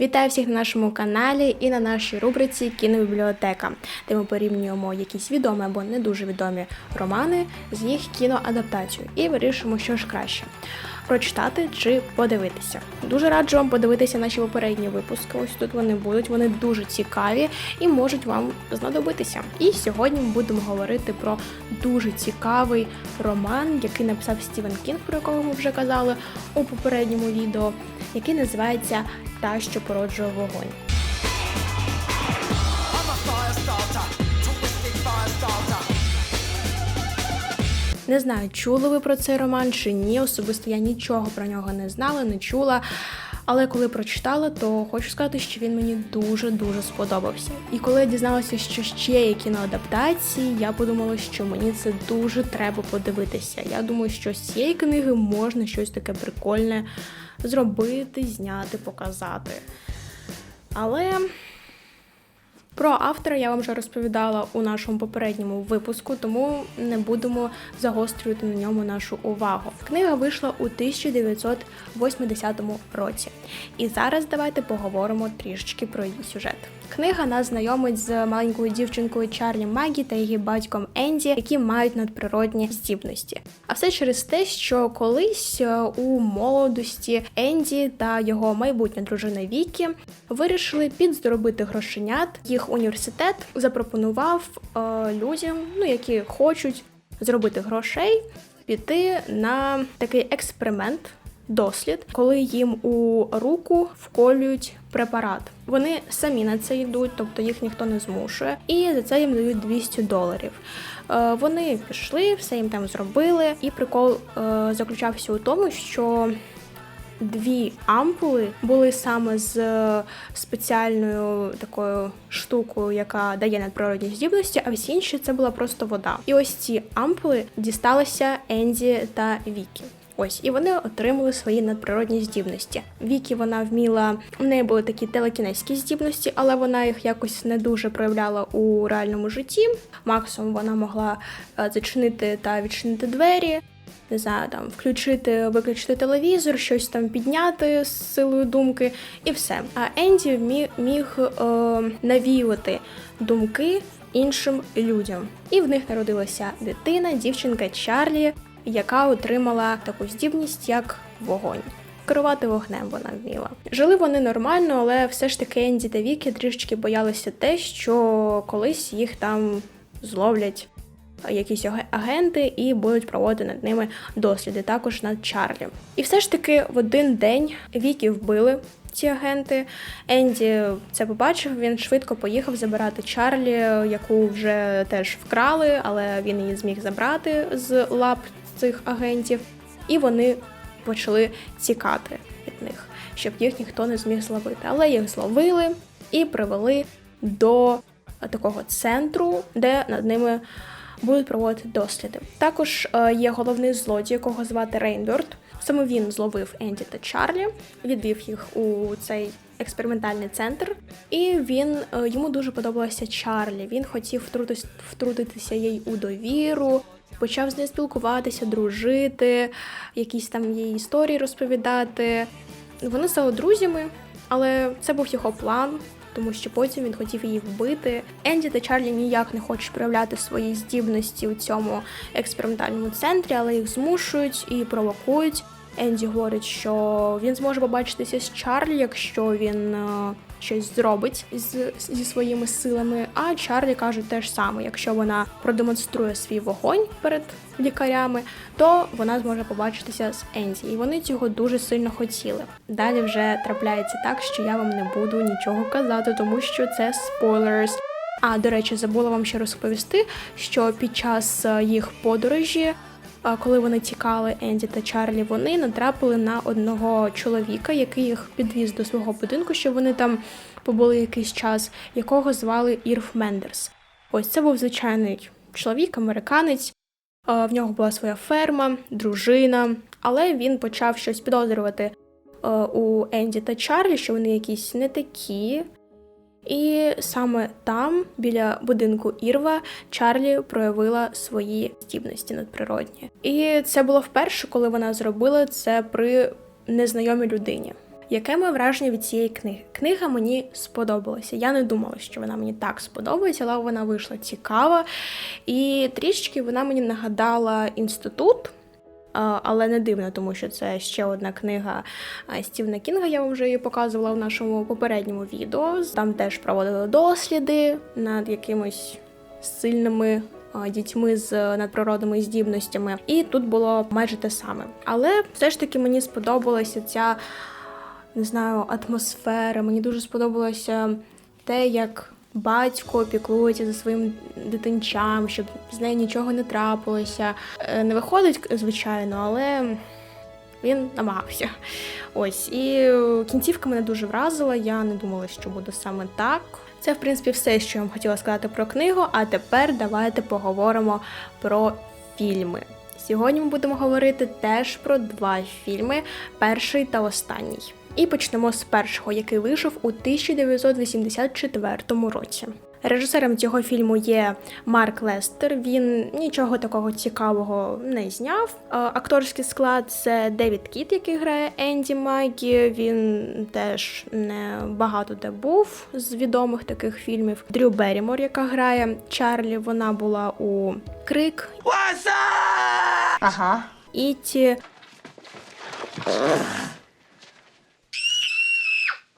Вітаю всіх на нашому каналі і на нашій рубриці Кінобібліотека, де ми порівнюємо якісь відомі або не дуже відомі романи з їх кіноадаптацією і вирішимо, що ж краще прочитати чи подивитися. Дуже раджу вам подивитися наші попередні випуски. Ось тут вони будуть. Вони дуже цікаві і можуть вам знадобитися. І сьогодні ми будемо говорити про дуже цікавий роман, який написав Стівен Кінг, про якого ми вже казали у попередньому відео, який називається Та, що породжує вогонь. Не знаю, чули ви про цей роман чи ні. Особисто я нічого про нього не знала, не чула. Але коли прочитала, то хочу сказати, що він мені дуже дуже сподобався. І коли я дізналася, що ще є кіноадаптації, я подумала, що мені це дуже треба подивитися. Я думаю, що з цієї книги можна щось таке прикольне зробити, зняти, показати. Але про автора я вам вже розповідала у нашому попередньому випуску, тому не будемо загострювати на ньому нашу увагу. Книга вийшла у 1980 році. І зараз давайте поговоримо трішечки про її сюжет. Книга нас знайомить з маленькою дівчинкою Чарлі Магі та її батьком Енді, які мають надприродні здібності. А все через те, що колись е, у молодості Енді та його майбутня дружина Вікі вирішили підзаробити грошенят. Їх університет запропонував е, людям, ну які хочуть зробити грошей, піти на такий експеримент. Дослід, коли їм у руку вколюють препарат. Вони самі на це йдуть, тобто їх ніхто не змушує, і за це їм дають 200 доларів. Е, Вони пішли, все їм там зробили, і прикол е, заключався у тому, що дві ампули були саме з е, спеціальною такою штукою, яка дає надприродні здібності, а всі інші це була просто вода. І ось ці ампули дісталися Енді та Вікі. Ось, і вони отримали свої надприродні здібності. Вікі вона вміла, в неї були такі телекінезькі здібності, але вона їх якось не дуже проявляла у реальному житті. Максимум вона могла е, зачинити та відчинити двері, не знаю, там включити, виключити телевізор, щось там підняти з силою думки, і все. А Енді міг, міг е, навіювати думки іншим людям. І в них народилася дитина, дівчинка Чарлі, яка отримала таку здібність, як вогонь. Керувати вогнем вона вміла. Жили вони нормально, але все ж таки Енді та Вікі трішечки боялися те, що колись їх там зловлять якісь агенти і будуть проводити над ними досліди, також над Чарлі. І все ж таки в один день Вікі вбили. Ці агенти Енді це побачив. Він швидко поїхав забирати Чарлі, яку вже теж вкрали, але він її зміг забрати з лап цих агентів, і вони почали тікати від них, щоб їх ніхто не зміг зловити. Але їх зловили і привели до такого центру, де над ними будуть проводити досліди. Також е, є головний злодій, якого звати Рейнберт. Саме він зловив Енді та Чарлі, відвів їх у цей експериментальний центр, і він е, йому дуже подобалася Чарлі. Він хотів втрутись, втрутитися їй у довіру. Почав з нею спілкуватися, дружити, якісь там її історії розповідати. Вони стали друзями, але це був його план, тому що потім він хотів її вбити. Енді та Чарлі ніяк не хочуть проявляти свої здібності у цьому експериментальному центрі, але їх змушують і провокують. Енді говорить, що він зможе побачитися з Чарлі, якщо він е, щось зробить зі своїми силами. А Чарлі каже те ж саме: якщо вона продемонструє свій вогонь перед лікарями, то вона зможе побачитися з Енді. І вони цього дуже сильно хотіли. Далі вже трапляється так, що я вам не буду нічого казати, тому що це спойлерс. А до речі, забула вам ще розповісти, що під час е, їх подорожі коли вони тікали Енді та Чарлі, вони натрапили на одного чоловіка, який їх підвіз до свого будинку, щоб вони там побули якийсь час, якого звали Ірф Мендерс. Ось це був звичайний чоловік, американець. В нього була своя ферма, дружина, але він почав щось підозрювати у Енді та Чарлі, що вони якісь не такі. І саме там, біля будинку Ірва, Чарлі проявила свої здібності надприродні. І це було вперше, коли вона зробила це при незнайомій людині. Яке моє враження від цієї книги? Книга мені сподобалася. Я не думала, що вона мені так сподобається, але вона вийшла цікава. І трішки вона мені нагадала інститут. Але не дивно, тому що це ще одна книга а, Стівена Кінга. Я вам вже її показувала в нашому попередньому відео. Там теж проводили досліди над якимось сильними дітьми з надприродними здібностями. І тут було майже те саме. Але все ж таки мені сподобалася ця не знаю, атмосфера. Мені дуже сподобалося те, як батько піклується за своїм дитинчам, щоб з нею нічого не трапилося. Е, Не виходить, звичайно, але він намагався. Ось і кінцівка мене дуже вразила. Я не думала, що буде саме так. Це, в принципі, все, що я вам хотіла сказати про книгу. А тепер давайте поговоримо про фільми. Сьогодні ми будемо говорити теж про два фільми: перший та останній. І почнемо з першого, який вийшов у 1984 році. Режисером цього фільму є Марк Лестер. Він нічого такого цікавого не зняв. Е, Акторський склад це Девід Кіт, який грає Енді Магі. Він теж не багато де був з відомих таких фільмів. Дрю Берімор, яка грає Чарлі. Вона була у Крик, Ага. Іті.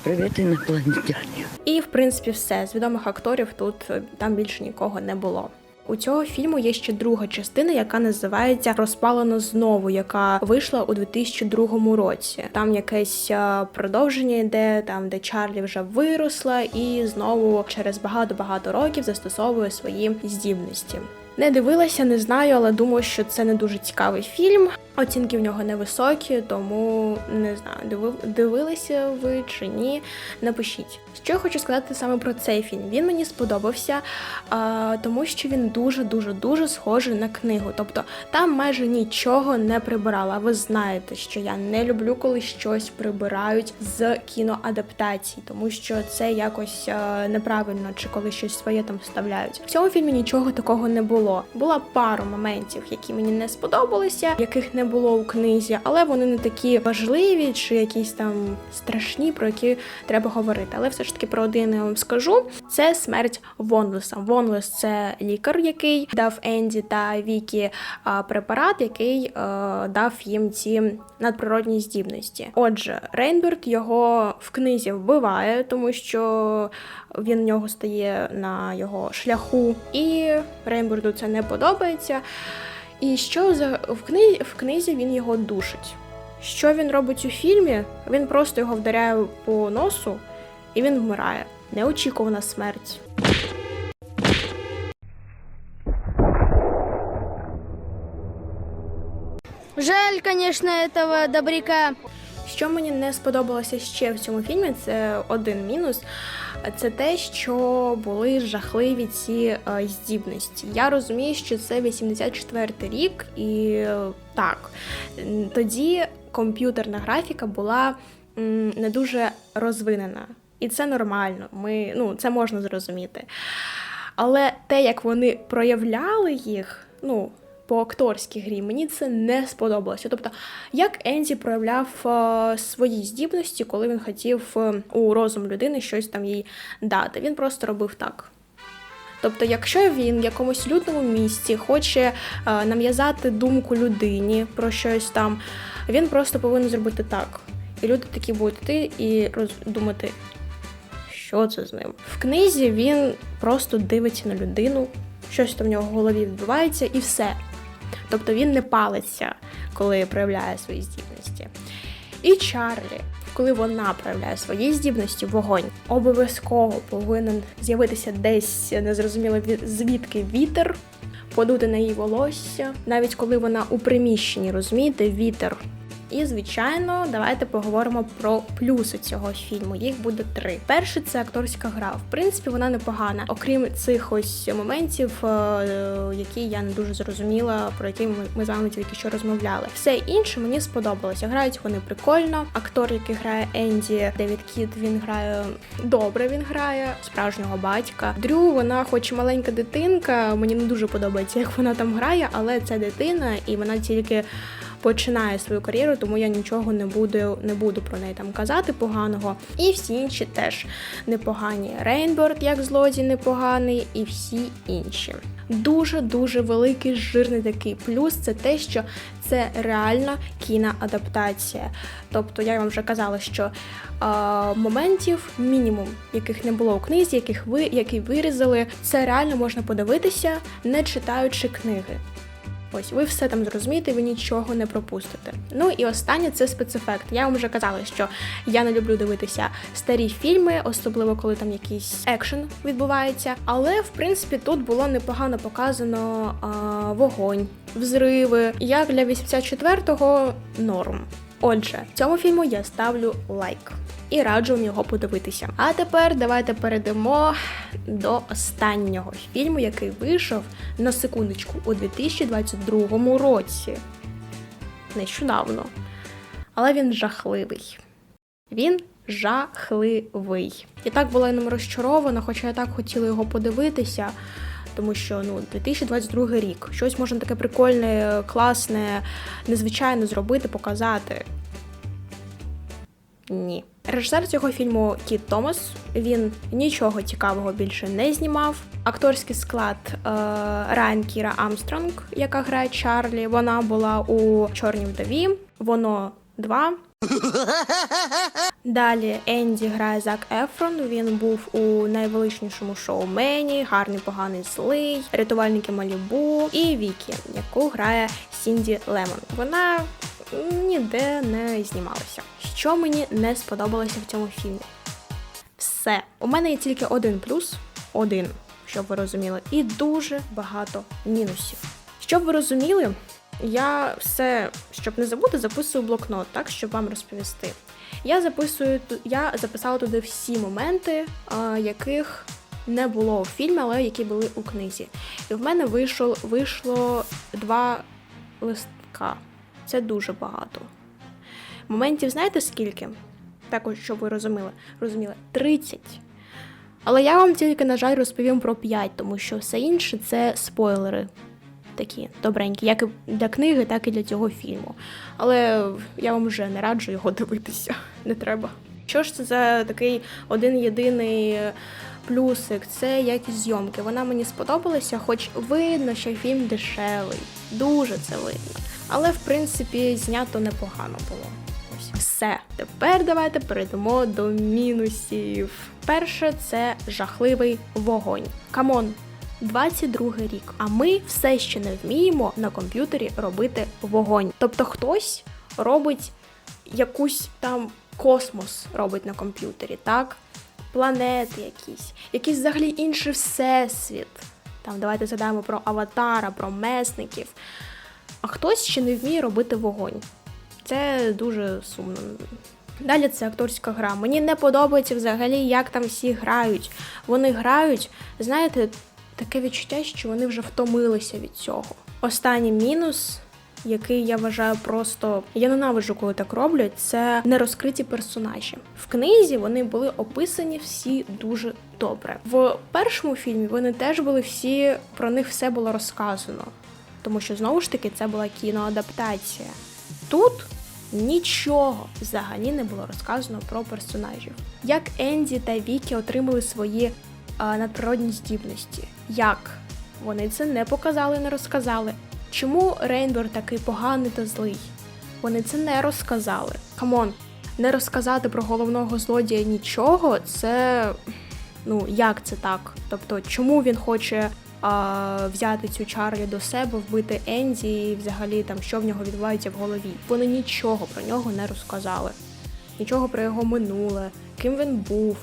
Привіт, інопланетяні. І в принципі все з відомих акторів тут е, там більше нікого не було. У цього фільму є ще друга частина, яка називається Розпалено знову, яка вийшла у 2002 році. Там якесь е, продовження йде, там де Чарлі вже виросла, і знову через багато-багато років застосовує свої здібності. Не дивилася, не знаю, але думаю, що це не дуже цікавий фільм. Оцінки в нього невисокі, тому не знаю, диви- дивилися ви чи ні. Напишіть. Що я хочу сказати саме про цей фільм. Він мені сподобався, а, тому що він дуже дуже дуже схожий на книгу. Тобто там майже нічого не прибирала. Ви знаєте, що я не люблю, коли щось прибирають з кіноадаптацій, тому що це якось е, неправильно, чи коли щось своє там вставляють. В цьому фільмі нічого такого не було. Була пару моментів, які мені не сподобалися, яких не було у книзі, але вони не такі важливі чи якісь там страшні, про які треба говорити. Але все ж таки про один я вам скажу: це смерть Вонлеса. Вонлес це лікар, який дав Енді та Вікі препарат, який е, дав їм ці надприродні здібності. Отже, Рейнберт його в книзі вбиває, тому що він в нього стає на його шляху, і Рейнберду це не подобається. І що за в книзі, в книзі він його душить. Що він робить у фільмі? Він просто його вдаряє по носу, і він вмирає. Неочікувана смерть. Жаль, конечно, этого добряка. Що мені не сподобалося ще в цьому фільмі, це один мінус. Це те, що були жахливі ці е, здібності. Я розумію, що це 84-й рік, і е, так тоді комп'ютерна графіка була не дуже розвинена. І це нормально. Ми, ну, це можна зрозуміти. Але те, як вони проявляли їх, ну, по акторській грі, мені це не сподобалося. Тобто, як Ензі проявляв е, свої здібності, коли він хотів е, у розум людини щось там їй дати. Він просто робив так. Тобто, якщо він в якомусь людному місці хоче е, нав'язати думку людині про щось там, він просто повинен зробити так. І люди такі будуть йти і роздумати, що це з ним. В книзі він просто дивиться на людину, щось там в нього в голові відбувається, і все. Тобто він не палиться, коли проявляє свої здібності. І Чарлі, коли вона проявляє свої здібності, вогонь обов'язково повинен з'явитися десь незрозуміло ві- звідки вітер, подути на її волосся, навіть коли вона у приміщенні, розумієте, вітер. І, звичайно, давайте поговоримо про плюси цього фільму. Їх буде три. Перший це акторська гра. В принципі, вона непогана. Окрім цих ось моментів, е, які я не дуже зрозуміла, про які ми, ми з вами тільки що розмовляли. Все інше мені сподобалося. Грають вони прикольно. Актор, який грає Енді, Девід Кіт, він грає добре. Він грає справжнього батька. Дрю, вона, хоч маленька дитинка, мені не дуже подобається, як вона там грає, але це дитина, і вона тільки починає свою кар'єру, тому я нічого не буду, не буду про неї там казати поганого. І всі інші теж непогані. Рейнборд як злодій непоганий, і всі інші. Дуже дуже великий жирний такий плюс це те, що це реальна кіноадаптація. Тобто, я вам вже казала, що е, моментів мінімум, яких не було у книзі, яких ви які вирізали, це реально можна подивитися, не читаючи книги. Ось ви все там зрозумієте, ви нічого не пропустите. Ну і останнє це спецефект. Я вам вже казала, що я не люблю дивитися старі фільми, особливо коли там якийсь екшен відбувається. Але в принципі тут було непогано показано а, вогонь, взриви. Як для 84-го норм. Отже, цьому фільму я ставлю лайк і раджу вам його подивитися. А тепер давайте перейдемо до останнього фільму, який вийшов на секундочку у 2022 році. Нещодавно. Але він жахливий. Він жахливий. І так була я ним розчарована, хоча я так хотіла його подивитися. Тому що ну 2022 рік щось можна таке прикольне, класне, незвичайне зробити, показати. Ні. Режисер цього фільму Кіт Томас. Він нічого цікавого більше не знімав. Акторський склад е, Райан Кіра Амстронг, яка грає Чарлі. Вона була у Чорній вдові. Воно 2. Далі Енді грає Зак Ефрон. Він був у найвеличнішому шоумені, гарний, поганий, злий, рятувальники Малібу і Вікі, яку грає Сінді Лемон. Вона ніде не знімалася. Що мені не сподобалося в цьому фільмі? Все. У мене є тільки один плюс, один, щоб ви розуміли, і дуже багато мінусів. Щоб ви розуміли, я все, щоб не забути, записую блокнот, так, щоб вам розповісти. Я записую я записала туди всі моменти, яких не було у фільмі, але які були у книзі. І в мене вийшло, вийшло два листка. Це дуже багато. Моментів знаєте скільки? Також, щоб ви розуміли, розуміли 30. Але я вам тільки, на жаль, розповім про 5, тому що все інше це спойлери. Такі добренькі, як і для книги, так і для цього фільму. Але я вам вже не раджу його дивитися. Не треба. Що ж це за такий один єдиний плюсик? Це якість зйомки. Вона мені сподобалася, хоч видно, що фільм дешевий. Дуже це видно. Але в принципі знято непогано було. Ось все. Тепер давайте перейдемо до мінусів. Перше це жахливий вогонь. Камон, 22 рік. А ми все ще не вміємо на комп'ютері робити вогонь. Тобто хтось робить якусь там космос робить на комп'ютері, так? Планети якісь, якийсь взагалі інший всесвіт. Там давайте згадаємо про аватара, про месників. А хтось ще не вміє робити вогонь. Це дуже сумно. Далі це акторська гра. Мені не подобається взагалі, як там всі грають. Вони грають, знаєте, таке відчуття, що вони вже втомилися від цього. Останній мінус, який я вважаю просто я ненавиджу, коли так роблять, це нерозкриті персонажі. В книзі вони були описані всі дуже добре. В першому фільмі вони теж були всі про них все було розказано, тому що знову ж таки це була кіноадаптація. Тут нічого взагалі не було розказано про персонажів. Як Енді та Вікі отримали свої а, надприродні здібності. Як вони це не показали, не розказали. Чому Рейнбор такий поганий та злий? Вони це не розказали. Камон, не розказати про головного злодія нічого, це ну як це так? Тобто, чому він хоче взяти цю Чарлі до себе, вбити Енді і взагалі там що в нього відбувається в голові? Вони нічого про нього не розказали, нічого про його минуле, ким він був,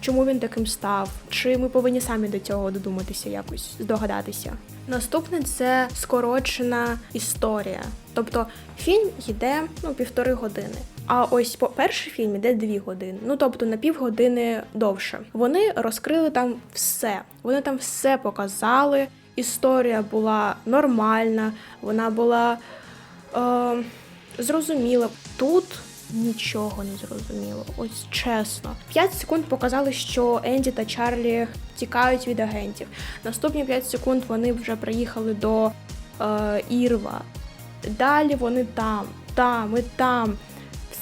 чому він таким став, чи ми повинні самі до цього додуматися якось здогадатися. Наступне це скорочена історія. Тобто фільм йде ну, півтори години. А ось по перший фільм йде дві години. Ну тобто на півгодини довше. Вони розкрили там все. Вони там все показали. Історія була нормальна, вона була е, зрозуміла. Тут нічого не зрозуміло. Ось чесно. 5 секунд показали, що Енді та Чарлі тікають від агентів. Наступні 5 секунд вони вже приїхали до е, Ірва. Далі вони там, там і там.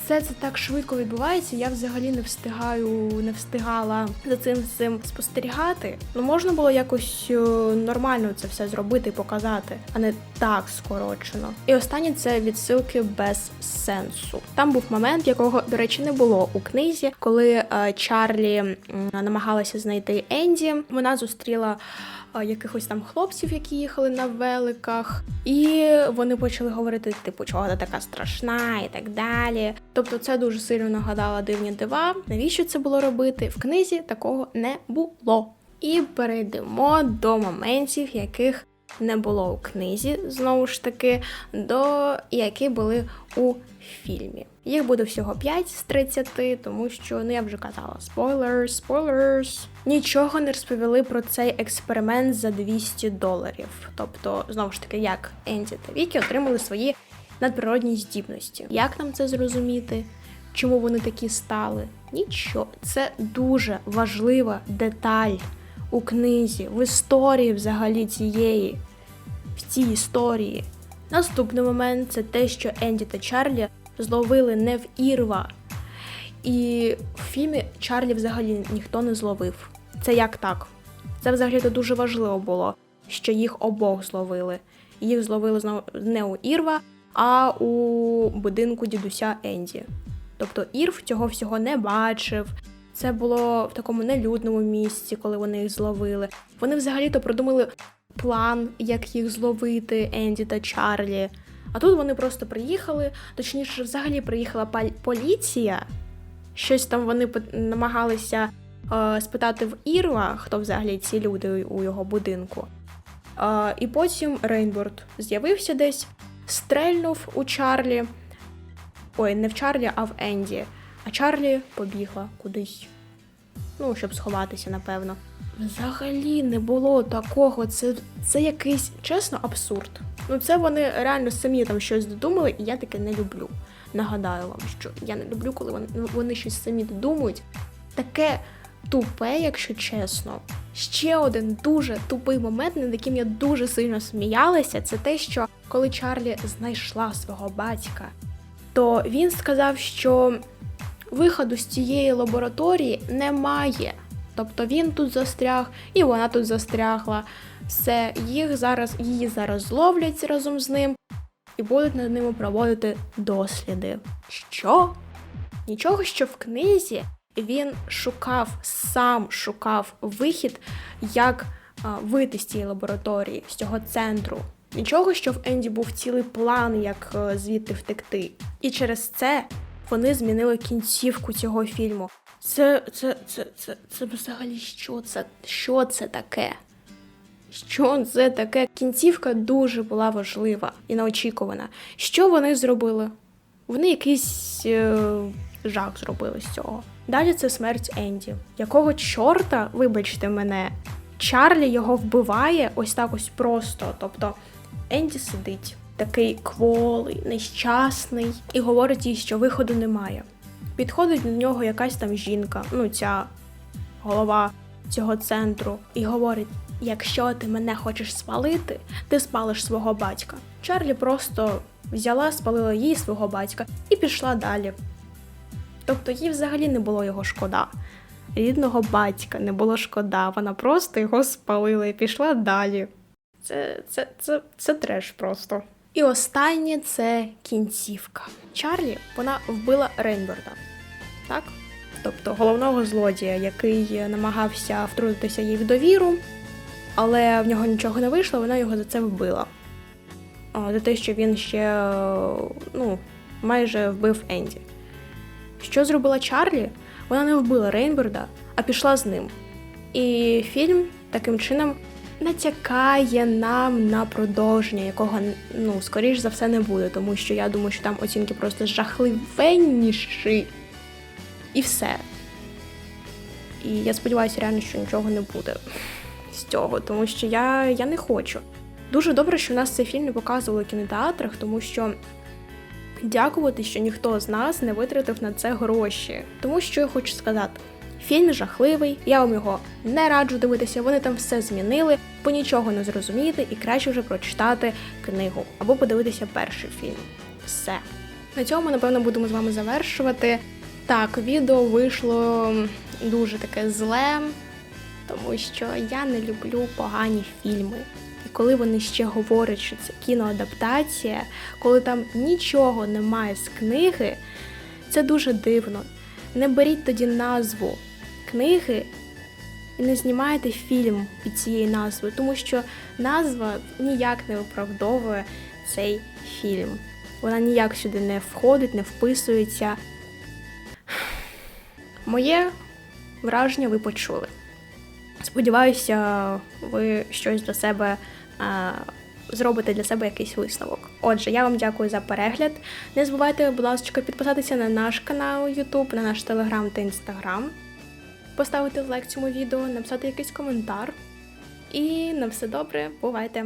Все це так швидко відбувається. Я взагалі не встигаю, не встигала за цим всім спостерігати. Ну можна було якось е, нормально це все зробити і показати, а не так скорочено. І останнє це відсилки без сенсу. Там був момент, якого, до речі, не було у книзі, коли е, Чарлі намагалася знайти Енді. Вона зустріла якихось там хлопців, які їхали на великах, і вони почали говорити, типу, чого ти така страшна і так далі. Тобто, це дуже сильно нагадало дивні дива. Навіщо це було робити? В книзі такого не було. І перейдемо до моментів, яких не було у книзі, знову ж таки, до які були у фільмі. Їх буде всього 5 з 30, тому що, ну я вже казала, спойлерс, спойлерс. Нічого не розповіли про цей експеримент за 200 доларів. Тобто, знову ж таки, як Енді та Вікі отримали свої надприродні здібності. Як нам це зрозуміти? Чому вони такі стали? Нічого. Це дуже важлива деталь у книзі, в історії взагалі цієї, в цій історії. Наступний момент це те, що Енді та Чарлі зловили не в Ірва. І в фільмі Чарлі взагалі ніхто не зловив. Це як так? Це взагалі дуже важливо було, що їх обох зловили. Їх зловили знову не у Ірва, а у будинку дідуся Енді. Тобто Ірв цього всього не бачив. Це було в такому нелюдному місці, коли вони їх зловили. Вони взагалі-то продумали план, як їх зловити Енді та Чарлі. А тут вони просто приїхали, точніше, взагалі приїхала поліція. Щось там вони намагалися е, спитати в Ірва, хто взагалі ці люди у його будинку. Е, і потім Рейнборд з'явився десь, стрельнув у Чарлі. Ой, не в Чарлі, а в Енді. А Чарлі побігла кудись. Ну, щоб сховатися, напевно. Взагалі не було такого. Це, це якийсь чесно абсурд. Ну, це вони реально самі там щось додумали, і я таке не люблю. Нагадаю вам, що я не люблю, коли вони, вони щось самі додумують. Таке тупе, якщо чесно. Ще один дуже тупий момент, над яким я дуже сильно сміялася, це те, що коли Чарлі знайшла свого батька, то він сказав, що виходу з цієї лабораторії немає. Тобто він тут застряг, і вона тут застрягла. Все, їх зараз, її зараз зловлять разом з ним і будуть над ними проводити досліди. Що? Нічого, що в книзі він шукав, сам шукав вихід, як а, вийти з цієї лабораторії, з цього центру. Нічого, що в Енді був цілий план, як е, звідти втекти. І через це вони змінили кінцівку цього фільму. Це, це, це, це, це взагалі що це? Що це таке? Що це таке? Кінцівка дуже була важлива і неочікувана. Що вони зробили? Вони якийсь е, жах зробили з цього. Далі це смерть Енді. Якого чорта, вибачте мене, Чарлі його вбиває ось так ось просто. Тобто Енді сидить, такий кволий, нещасний, і говорить їй, що виходу немає. Підходить до нього якась там жінка, ну ця голова цього центру, і говорить: якщо ти мене хочеш спалити, ти спалиш свого батька. Чарлі просто взяла, спалила їй свого батька і пішла далі. Тобто їй взагалі не було його шкода. Рідного батька не було шкода, вона просто його спалила і пішла далі. Це, це, це, це треш просто. І останнє це кінцівка. Чарлі вона вбила Рейнберда. Так? Тобто головного злодія, який намагався втрутитися їй в довіру, але в нього нічого не вийшло, вона його за це вбила. За те, що він ще ну, майже вбив Енді. Що зробила Чарлі? Вона не вбила Рейнберда, а пішла з ним. І фільм таким чином натякає нам на продовження, якого ну, скоріш за все не буде, тому що я думаю, що там оцінки просто жахливенніші. І все. І я сподіваюся, реально, що нічого не буде з цього, тому що я, я не хочу. Дуже добре, що нас цей фільм не показували в кінотеатрах, тому що дякувати, що ніхто з нас не витратив на це гроші. Тому що я хочу сказати: Фільм жахливий, я вам його не раджу дивитися, вони там все змінили, бо нічого не зрозумієте і краще вже прочитати книгу або подивитися перший фільм. Все. На цьому, напевно, будемо з вами завершувати. Так, відео вийшло дуже таке зле, тому що я не люблю погані фільми. І коли вони ще говорять, що це кіноадаптація, коли там нічого немає з книги, це дуже дивно. Не беріть тоді назву книги і не знімайте фільм під цією назвою, тому що назва ніяк не виправдовує цей фільм. Вона ніяк сюди не входить, не вписується. Моє враження ви почули. Сподіваюся, ви щось для себе е, зробите для себе якийсь висновок. Отже, я вам дякую за перегляд. Не забувайте, будь ласка, підписатися на наш канал YouTube, на наш Telegram та Instagram, поставити лайк цьому відео, написати якийсь коментар. І на все добре, бувайте!